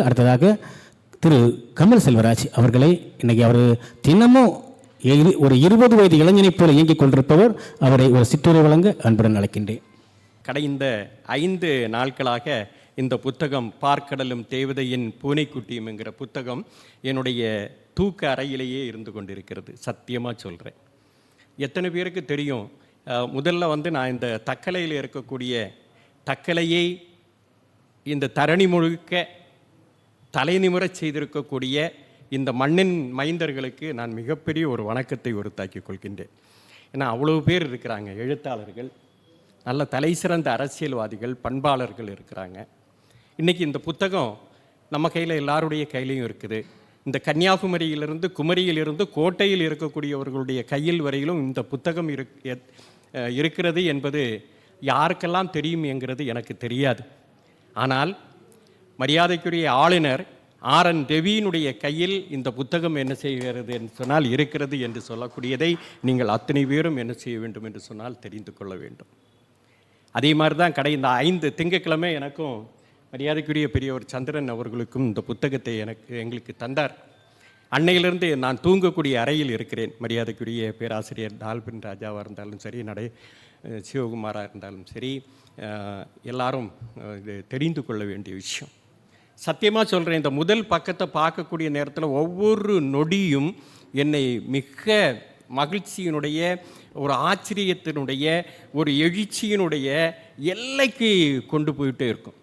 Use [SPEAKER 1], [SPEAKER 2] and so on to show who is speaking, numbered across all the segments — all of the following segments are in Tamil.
[SPEAKER 1] அடுத்ததாக திரு கமல் செல்வராஜ் அவர்களை இன்னைக்கு அவர் தினமும் ஒரு இருபது வயது இளைஞனைப் போல இயங்கிக் கொண்டிருப்பவர். அவரை ஒரு சிற்றுரை வழங்க அன்புடன் அழைக்கின்றேன்.
[SPEAKER 2] கடைந்த ஐந்து நாட்களாக இந்த புத்தகம் பார்க்கடலும் தேவதையின் பூனைக்குட்டியும் என்கிற புத்தகம் என்னுடைய தூக்க அறையிலேயே இருந்து கொண்டிருக்கிறது. சத்தியமாக சொல்கிறேன் எத்தனை பேருக்கு தெரியும்? முதல்ல வந்து நான் இந்த தக்கலையில் இருக்கக்கூடிய தக்கலையை இந்த தரணி முழுக்க தலைநிமிரச் செய்திருக்கக்கூடிய இந்த மண்ணின் மைந்தர்களுக்கு நான் மிகப்பெரிய ஒரு வணக்கத்தை உறுத்தாக்கிக் கொள்கின்றேன். ஏன்னா அவ்வளவு பேர் இருக்கிறாங்க எழுத்தாளர்கள். நல்ல தலை சிறந்த அரசியல்வாதிகள் பண்பாளர்கள் இருக்கிறாங்க. இன்றைக்கி இந்த புத்தகம் நம்ம கையில் எல்லாருடைய கையிலையும் இருக்குது. இந்த கன்னியாகுமரியிலிருந்து குமரியிலிருந்து கோட்டையில் இருக்கக்கூடியவர்களுடைய கையில் வரையிலும் இந்த புத்தகம் இருக் எத்- இருக்கிறது என்பது யாருக்கெல்லாம் தெரியும் என்கிறது எனக்கு தெரியாது. ஆனால் மரியாதைக்குரிய ஆளுநர் ஆர் என் ரவியினுடைய கையில் இந்த புத்தகம் என்ன செய்கிறது என்று சொன்னால் இருக்கிறது என்று சொல்லக்கூடியதை நீங்கள் அத்தனை பேரும் என்ன செய்ய வேண்டும் என்று சொன்னால் தெரிந்து கொள்ள வேண்டும். அதே மாதிரி தான் கடை இந்த ஐந்து திங்கட்கிழமை எனக்கும் மரியாதைக்குரிய பெரியவர் சந்திரன் அவர்களுக்கும் இந்த புத்தகத்தை எனக்கு எங்களுக்கு தந்தார். அன்னையிலிருந்து நான் தூங்கக்கூடிய அறையில் இருக்கிறேன். மரியாதைக்குரிய பேராசிரியர் டால்பின் ராஜாவாக இருந்தாலும் சரி நடை சிவகுமாராக இருந்தாலும் சரி எல்லாரும் இது தெரிந்து கொள்ள வேண்டிய விஷயம். சத்தியமாக சொல்கிறேன் இந்த முதல் பக்கத்தை பார்க்கக்கூடிய நேரத்தில் ஒவ்வொரு நொடியும் என்னை மிக மகிழ்ச்சியினுடைய ஒரு ஆச்சரியத்தினுடைய ஒரு எழுச்சியினுடைய எல்லைக்கு கொண்டு போயிட்டே இருக்கும்.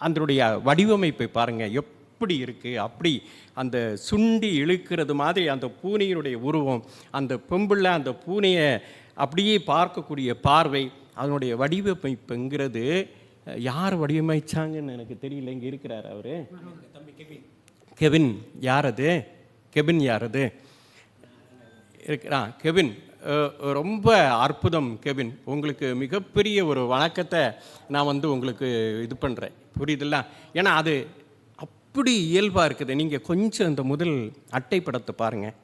[SPEAKER 2] அதனுடைய வடிவமைப்பை பாருங்கள் எப்படி இருக்குது அப்படி அந்த சுண்டி இழுக்கிறது மாதிரி அந்த பூனையினுடைய உருவம் அந்த பொம்பிள்ள அந்த பூனையை அப்படியே பார்க்கக்கூடிய பார்வை அதனுடைய வடிவமைப்புங்கிறது யார் வடிவமைச்சாங்கன்னு எனக்கு தெரியல இங்கே இருக்கிறார் அவர். கெவின் யார் அது கெவின் யார் அது இருக்கிறா கெவின் ரொம்ப அற்புதம் கெவின் உங்களுக்கு மிகப்பெரிய ஒரு வணக்கத்தை நான் வந்து உங்களுக்கு இது பண்ணுறேன் புரியுதுல்ல? ஏன்னா அது அப்படி இயல்பாக இருக்குது. நீங்கள் கொஞ்சம் இந்த முதல் அட்டை படத்தை பாருங்கள்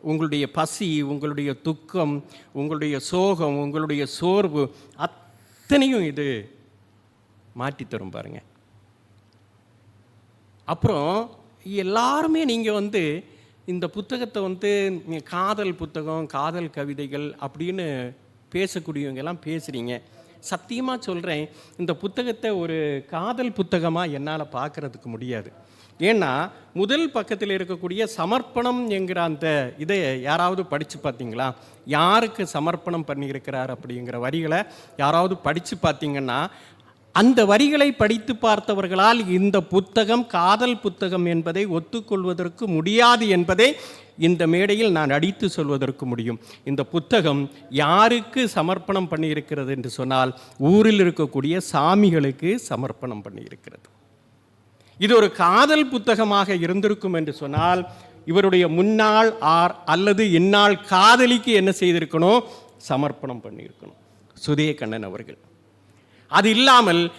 [SPEAKER 2] உங்களுடைய பசி உங்களுடைய துக்கம் உங்களுடைய சோகம் உங்களுடைய சோர்வு அத்தனையும் இது மாற்றி தரும் பாருங்க. அப்புறம் எல்லாருமே நீங்கள் வந்து இந்த புத்தகத்தை வந்து காதல் புத்தகம் காதல் கவிதைகள் அப்படின்னு பேசக்கூடியவங்க எல்லாம் பேசுகிறீங்க சத்தியமாக சொல்கிறேன் இந்த புத்தகத்தை ஒரு காதல் புத்தகமாக என்னால் பார்க்கறதுக்கு முடியாது. ஏன்னா முதல் பக்கத்தில் இருக்கக்கூடிய சமர்ப்பணம் என்கிற அந்த இதை யாராவது படித்து பார்த்தீங்களா யாருக்கு சமர்ப்பணம் பண்ணியிருக்கிறார் அப்படிங்கிற வரிகளை யாராவது படித்து பார்த்தீங்கன்னா அந்த வரிகளை படித்து பார்த்தவர்களால் இந்த புத்தகம் காதல் புத்தகம் என்பதை ஒத்துக்கொள்வதற்கு முடியாது என்பதை இந்த மேடையில் நான் அடித்து சொல்வதற்கு முடியும். இந்த புத்தகம் யாருக்கு சமர்ப்பணம் பண்ணியிருக்கிறது என்று சொன்னால் ஊரில் இருக்கக்கூடிய சாமிகளுக்கு சமர்ப்பணம் பண்ணியிருக்கிறது. இது ஒரு காதல் புத்தகமாக இருந்திருக்கும் என்று சொன்னால் இவருடைய முன்னாள் ஆர் அல்லது இந்நாள் காதலிக்கு என்ன செய்திருக்கணும்? சமர்ப்பணம் பண்ணியிருக்கணும். சுதய கண்ணன் அவர்கள். அது இல்லாமல்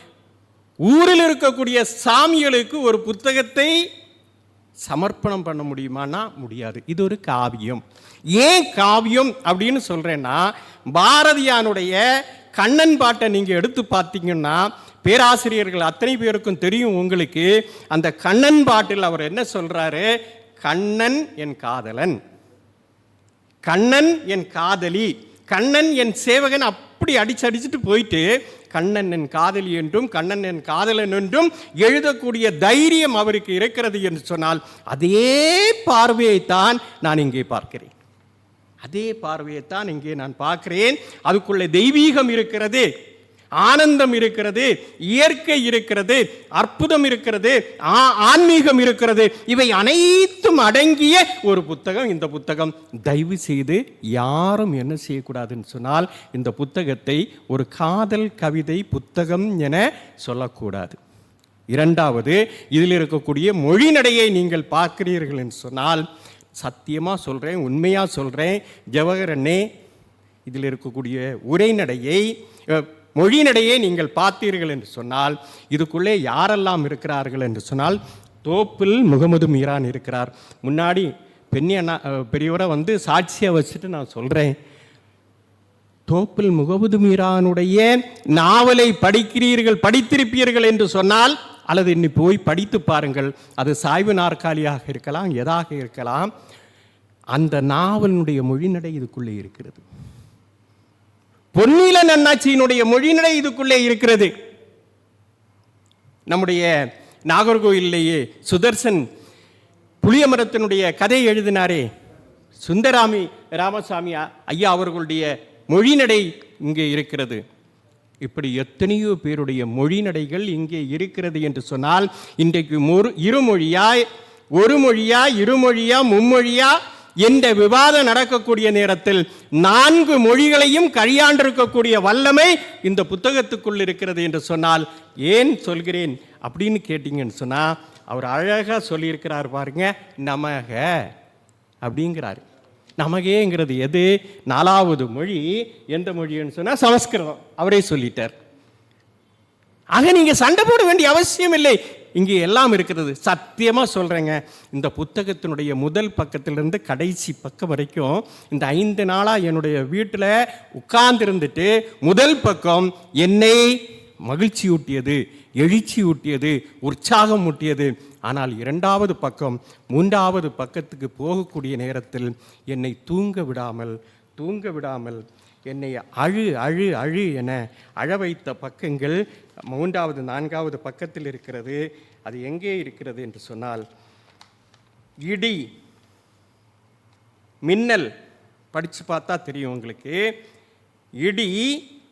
[SPEAKER 2] ஊரில் இருக்கக்கூடிய சாமிகளுக்கு ஒரு புத்தகத்தை சமர்ப்பணம் பண்ண முடியுமானா முடியாது. இது ஒரு காவியம். ஏன் காவியம் அப்படின்னு சொல்கிறேன்னா பாரதியானுடைய கண்ணன் பாட்டை நீங்கள் எடுத்து பார்த்தீங்கன்னா பேராசிரியர்கள் அத்தனை பேருக்கும் தெரியும் உங்களுக்கு. அந்த கண்ணன் பாட்டில் அவர் என்ன சொல்றாரு? கண்ணன் என் காதலன். கண்ணன் என் காதலி. கண்ணன் என் சேவகன் அப்படி அடிச்சு அடிச்சுட்டு போயிட்டு கண்ணன் என் காதலி என்றும் கண்ணன் என் காதலன் என்றும் எழுதக்கூடிய தைரியம் அவருக்கு இருக்கிறது என்று சொன்னால் அதே பார்வையைத்தான் நான் இங்கே பார்க்கிறேன். அதே பார்வையைத்தான் இங்கே நான் பார்க்கிறேன். அதுக்குள்ளே தெய்வீகம் இருக்கிறது. ஆனந்தம் இருக்கிறது இயற்கை இருக்கிறது அற்புதம் இருக்கிறது ஆ- ஆன்மீகம் இருக்கிறது. இவை அனைத்தும் அடங்கிய ஒரு புத்தகம். இந்த புத்தகம் தயவு செய்து யாரும் என்ன செய்யக்கூடாதுன்னு சொன்னால் இந்த புத்தகத்தை ஒரு காதல் கவிதை புத்தகம் என சொல்லக்கூடாது. இரண்டாவது இதில் இருக்கக்கூடிய மொழி நடையை நீங்கள் பார்க்கிறீர்கள் என்று சொன்னால் சத்தியமாக சொல்கிறேன் உண்மையாக சொல்கிறேன் ஜவஹரனே இதில் இருக்கக்கூடிய உரைநடையை மொழியினிடையே மொழிநடையை நீங்கள் பார்த்தீர்கள் என்று சொன்னால் இதுக்குள்ளே யாரெல்லாம் இருக்கிறார்கள் என்று சொன்னால் தோப்பில் முகமது மீரான் இருக்கிறார். முன்னாடி பெண்ணி அண்ணா பெரியவரை வந்து சாட்சியாக வச்சுட்டு நான் சொல்கிறேன் தோப்பில் முகமது மீரானுடைய நாவலை படிக்கிறீர்கள் படித்திருப்பீர்கள் என்று சொன்னால் அல்லது இன்னி போய் படித்து பாருங்கள். அது சாய்வு நாற்காலியாக இருக்கலாம் எதாக இருக்கலாம். அந்த நாவலினுடைய மொழிநடை இதுக்குள்ளே இருக்கிறது. பொன்னில நன்னாட்சியினுடைய மொழிநடை இதுக்குள்ளே இருக்கிறது. நம்முடைய நாகர்கோயிலேயே சுதர்சன் புளியமரத்தினுடைய கதை எழுதினாரே. சுந்தராமி ராமசாமி ஐயா அவர்களுடைய மொழிநடை இங்கே இருக்கிறது. இப்படி எத்தனையோ பேருடைய மொழிநடைகள் இங்கே இருக்கிறது என்று சொன்னால் இன்றைக்கு ஒரு இருமொழியாய் ஒரு மொழியா இருமொழியா மும்மொழியா இந்த விவாதம் நடக்கக்கூடிய நேரத்தில் நான்கு மொழிகளையும் கையாண்டிருக்கக்கூடிய வல்லமை இந்த புத்தகத்துக்குள் இருக்கிறது என்று சொன்னால் ஏன் சொல்கிறேன்? அப்படின்னு கேட்டீங்கன்னு சொன்னால் அவர் அழகாக சொல்லியிருக்கிறார் பாருங்க நமக அப்படிங்கிறாரு. நமகேங்கிறது எது? நாலாவது மொழி எந்த மொழின்னு சொன்னால் சமஸ்கிருதம். அவரே சொல்லிட்டார். ஆக நீங்கள் சண்டை போட வேண்டிய அவசியம் இல்லை இங்கே எல்லாம் இருக்கிறது. சத்தியமாக சொல்கிறேங்க இந்த புத்தகத்தினுடைய முதல் பக்கத்திலிருந்து கடைசி பக்கம் வரைக்கும் இந்த ஐந்து நாளாக என்னுடைய வீட்டில் உட்கார்ந்துருந்துட்டு முதல் பக்கம் என்னை மகிழ்ச்சி ஊட்டியது எழுச்சி ஊட்டியது உற்சாகம் ஊட்டியது ஆனால் இரண்டாவது பக்கம் மூன்றாவது பக்கத்துக்கு போகக்கூடிய நேரத்தில் என்னை தூங்க விடாமல் தூங்க விடாமல் என்னை அழு அழு அழு என அழ வைத்த பக்கங்கள் மூன்றாவது நான்காவது பக்கத்தில் இருக்கிறது. அது எங்கே இருக்கிறது என்று சொன்னால் இடி மின்னல். படித்து பார்த்தா தெரியும் உங்களுக்கு. இடி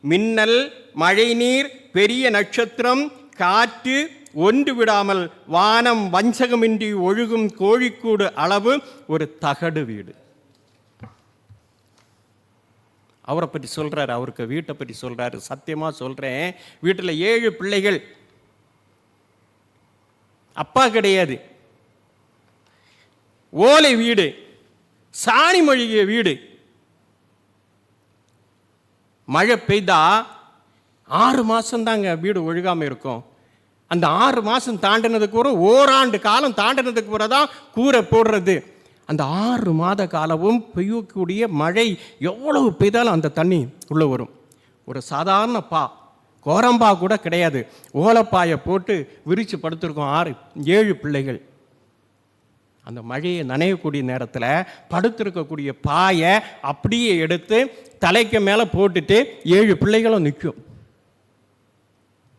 [SPEAKER 2] மின்னல் மழைநீர் பெரிய நட்சத்திரம் காற்று ஒன்று விடாமல் வானம் வஞ்சகமின்றி ஒழுகும் கோழிக்கூடு அளவு ஒரு தகடு வீடு. அவரை பற்றி சொல்றாரு அவருக்கு வீட்டை பற்றி சொல்றாரு. சத்தியமா சொல்றேன். வீட்டில் ஏழு பிள்ளைகள். அப்பா கிடையாது. ஓலை வீடு. சாணி மொழிகிய வீடு. மழை பெய்தா ஆறு மாதம்தாங்க வீடு ஒழுகாமல் இருக்கும். அந்த ஆறு மாதம் தாண்டினதுக்கு ஒரு ஓராண்டு காலம் தாண்டினதுக்கு பிறகு தான் கூரை போடுறது. அந்த ஆறு மாத காலமும் பெய்யக்கூடிய மழை எவ்வளவு பெய்தாலும் அந்த தண்ணி உள்ளே வரும். ஒரு சாதாரண பா கோரம்பா கூட கிடையாது. ஓலப்பாயை போட்டு விரித்து படுத்திருக்கோம் ஆறு ஏழு பிள்ளைகள். அந்த மழையை நனையக்கூடிய நேரத்தில் படுத்திருக்கக்கூடிய பாயை அப்படியே எடுத்து தலைக்கு மேலே போட்டுட்டு ஏழு பிள்ளைகளும் நிற்கும்.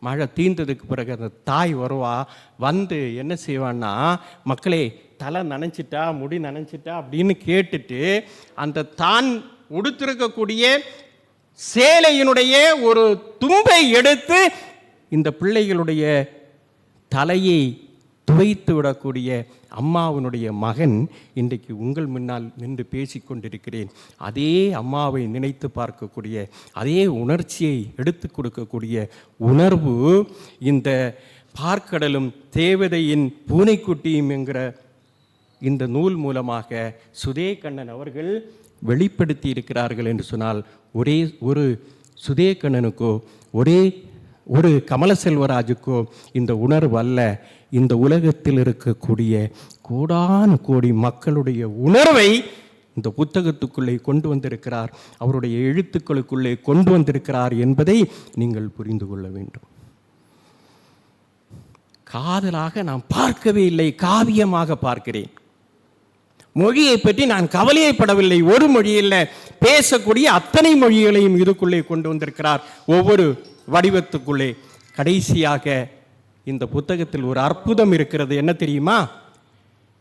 [SPEAKER 2] மழை தீர்ந்ததுக்கு பிறகு அந்த தாய் வருவா வந்து என்ன செய்வான்னா மக்களே தலை நனைச்சிட்டா முடி நனைச்சிட்டா அப்படின்னு கேட்டுட்டு அந்த தான் உடுத்திருக்கக்கூடிய சேலையினுடைய ஒரு தும்பை எடுத்து இந்த பிள்ளைகளுடைய தலையை துவைத்து விடக்கூடிய அம்மாவினுடைய மகன் இன்றைக்கு உங்கள் முன்னால் நின்று பேசி கொண்டிருக்கிறேன். அதே அம்மாவை நினைத்து பார்க்கக்கூடிய அதே உணர்ச்சியை எடுத்து கொடுக்கக்கூடிய உணர்வு இந்த பார்க்கடலும் தேவதையின் பூனைக்குட்டியும் என்கிற இந்த நூல் மூலமாக சுதே கண்ணன் அவர்கள் வெளிப்படுத்தி இருக்கிறார்கள் என்று சொன்னால் ஒரே ஒரு சுதே கண்ணனுக்கோ ஒரே ஒரு கமல செல்வராஜுக்கோ இந்த உணர்வு அல்ல. இந்த உலகத்தில் இருக்கக்கூடிய கோடானு கோடி மக்களுடைய உணர்வை இந்த புத்தகத்துக்குள்ளே கொண்டு வந்திருக்கிறார். அவருடைய எழுத்துக்களுக்குள்ளே கொண்டு வந்திருக்கிறார் என்பதை நீங்கள் புரிந்து கொள்ள வேண்டும். காதலாக நான் பார்க்கவே இல்லை காவியமாக பார்க்கிறேன். மொழியை பற்றி நான் கவலையைப்படவில்லை. ஒரு மொழியில் பேசக்கூடிய அத்தனை மொழிகளையும் இதுக்குள்ளே கொண்டு வந்திருக்கிறார். ஒவ்வொரு வடிவத்துக்குள்ளே. கடைசியாக இந்த புத்தகத்தில் ஒரு அற்புதம் இருக்கிறது. என்ன தெரியுமா?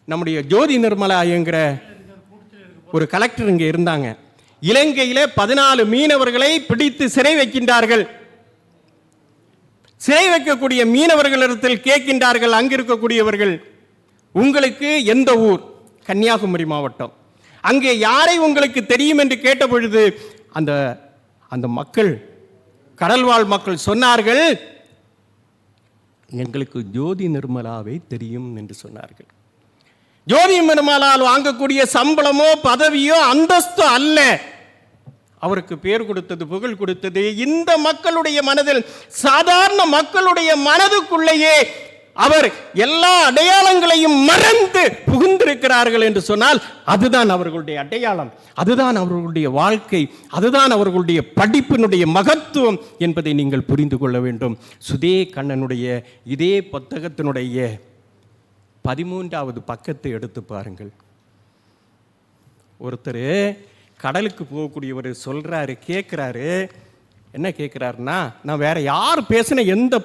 [SPEAKER 2] நம்முடைய ஜோதி நிர்மலா என்கிற ஒரு கலெக்டர் இங்கே இருந்தாங்க. இலங்கையில் பதினாலு மீனவர்களை பிடித்து சிறை வைக்கின்றார்கள். சிறை வைக்கக்கூடிய மீனவர்களிடத்தில் கேட்கின்றார்கள். அங்கிருக்கக்கூடியவர்கள் உங்களுக்கு எந்த ஊர்? கன்னியாகுமரி மாவட்டம். அங்கே யாரை உங்களுக்கு தெரியும் என்று கேட்ட பொழுது அந்த அந்த மக்கள் கடல்வாழ் மக்கள் சொன்னார்கள் எங்களுக்கு ஜோதி நிர்மலாவை தெரியும் என்று சொன்னார்கள். ஜோதி நிர்மலால் வாங்கக்கூடிய சம்பளமோ பதவியோ அந்தஸ்தோ அல்ல. அவருக்கு பேர் கொடுத்தது புகழ் கொடுத்தது இந்த மக்களுடைய மனதில் சாதாரண மக்களுடைய மனதுக்குள்ளேயே அவர் எல்லா அடையாளங்களையும் மறந்து புகுந்திருக்கிறார்கள் என்று சொன்னால் அதுதான் அவர்களுடைய அடையாளம். அதுதான் அவர்களுடைய வாழ்க்கை. அதுதான் அவர்களுடைய படிப்பினுடைய மகத்துவம் என்பதை நீங்கள் புரிந்து கொள்ள வேண்டும். சுதே கண்ணனுடைய இதே புத்தகத்தினுடைய பதிமூன்றாவது பக்கத்தை எடுத்து பாருங்கள். ஒருத்தர் கடலுக்கு போகக்கூடியவர் சொல்கிறாரு கேட்குறாரு என்ன கேட்குறாருன்னா நான் வேற யார் பேசின எந்த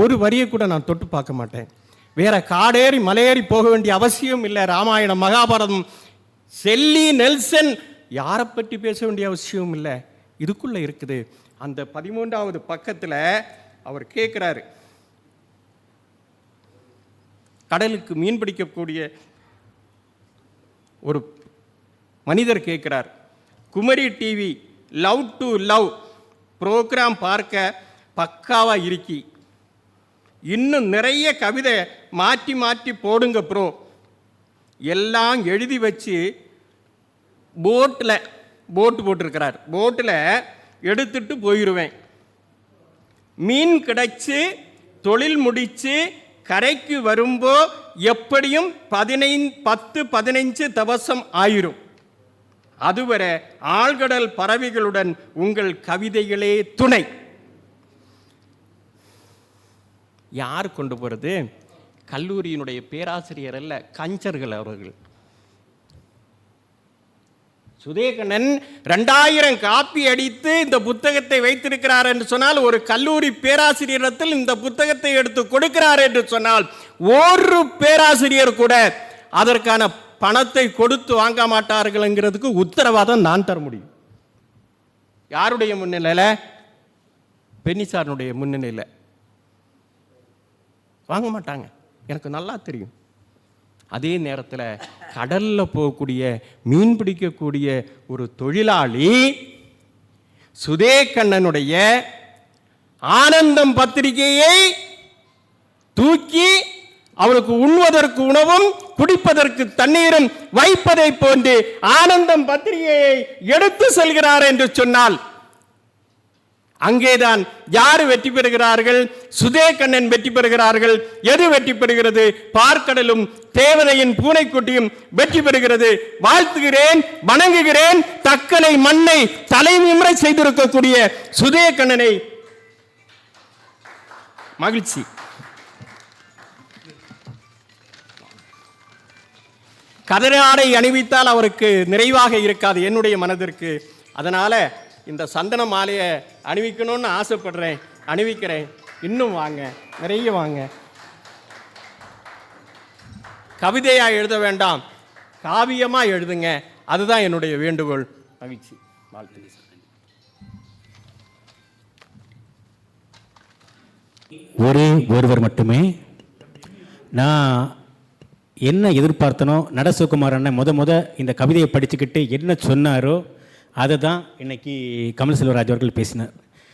[SPEAKER 2] ஒரு வரியை கூட நான் தொட்டு பார்க்க மாட்டேன். வேற காடேறி மலையேறி போக வேண்டிய அவசியம் இல்லை. ராமாயணம் மகாபாரதம் செல்லி நெல்சன் யாரை பற்றி பேச வேண்டிய அவசியம் இல்லை. இதுக்குள்ளே இருக்குது. அந்த பதிமூன்றாவது பக்கத்தில் அவர் கேட்குறாரு கடலுக்கு மீன் பிடிக்கக்கூடிய ஒரு மனிதர் கேட்குறார் Kumari TV love to love programme பார்க்க பக்காவாக இருக்கி. இன்னும் நிறைய கவிதை மாற்றி மாற்றி போடுங்க ப்ரோ எல்லாம் எழுதி வச்சு போட்டில் போட்டு போட்டிருக்கிறார். போட்டில் எடுத்துட்டு போயிடுவேன் மீன் கிடைச்சி தொழில் முடித்து கரைக்கு வரும்போ எப்படியும் பதினைந்து பத்து பதினைஞ்சு தவசம் ஆயிரும். அதுவரை ஆழ்கடல் பறவைகளுடன் உங்கள் கவிதைகளே துணை. யார் கொண்டு போகிறது கல்லூரியினுடைய பேராசிரியர் அல்ல கஞ்சர்கள் அவர்கள். சுதேகண்ணன் ரெண்டாயிரம் காப்பி அடித்து இந்த புத்தகத்தை வைத்திருக்கிறார் என்று சொன்னால் ஒரு கல்லூரி பேராசிரியரிடத்தில் இந்த புத்தகத்தை எடுத்து கொடுக்கிறார் என்று சொன்னால் ஒரு பேராசிரியர் கூட அதற்கான பணத்தை கொடுத்து வாங்க மாட்டார்கள்ங்கிறதுக்கு உத்தரவாதம் நான் தர முடியும். யாருடைய முன்னிலையில்? பென்னிசாரனுடைய முன்னிலையில். வாங்க மாட்டாங்க எனக்கு நல்லா தெரியும். அதே நேரத்தில் கடலில் போகக்கூடிய மீன் பிடிக்கக்கூடிய ஒரு தொழிலாளி சுதேகண்ணனுடைய ஆனந்தம் பத்திரிகையை தூக்கி அவருக்கு உண்வதற்கு உணவும் குடிப்பதற்கு தண்ணீரும் வைப்பதை போன்று ஆனந்தம் பத்திரிகையை எடுத்து செல்கிறார் என்று சொன்னால் அங்கேதான் யார் வெற்றி பெறுகிறார்கள்? சுதேகண்ணன் வெற்றி பெறுகிறார்கள். எது வெற்றி பெறுகிறது? பார்க்கடலும் தேவதையின் பூனைக்குட்டியும் வெற்றி பெறுகிறது. வாழ்த்துகிறேன் வணங்குகிறேன். தக்கனை மண்ணை தலைநிமிர செய்திருக்கக்கூடிய சுதேகண்ணனை. மகிழ்ச்சி. கதராடை அணிவித்தால் அவருக்கு நிறைவாக இருக்காது என்னுடைய மனதிற்கு. அதனால இந்த சந்தன மாலையை அணிவிக்கணும்னு ஆசைப்படுறேன். அணிவிக்கிறேன். இன்னும் வாங்க. நிறைய வாங்க. கவிதையாக எழுத வேண்டாம். காவியமாக எழுதுங்க. அதுதான் என்னுடைய வேண்டுகோள். மகிழ்ச்சி. வாழ்த்துக்கள்.
[SPEAKER 1] ஒரே ஒருவர் மட்டுமே. நான் என்ன எதிர்பார்த்தனோ நடசுகுமார் அண்ணன் முத முத இந்த கவிதையை படிச்சுக்கிட்டு என்ன சொன்னாரோ அதை தான் இன்றைக்கி கமல் செல்வராஜ் அவர்கள் பேசினார்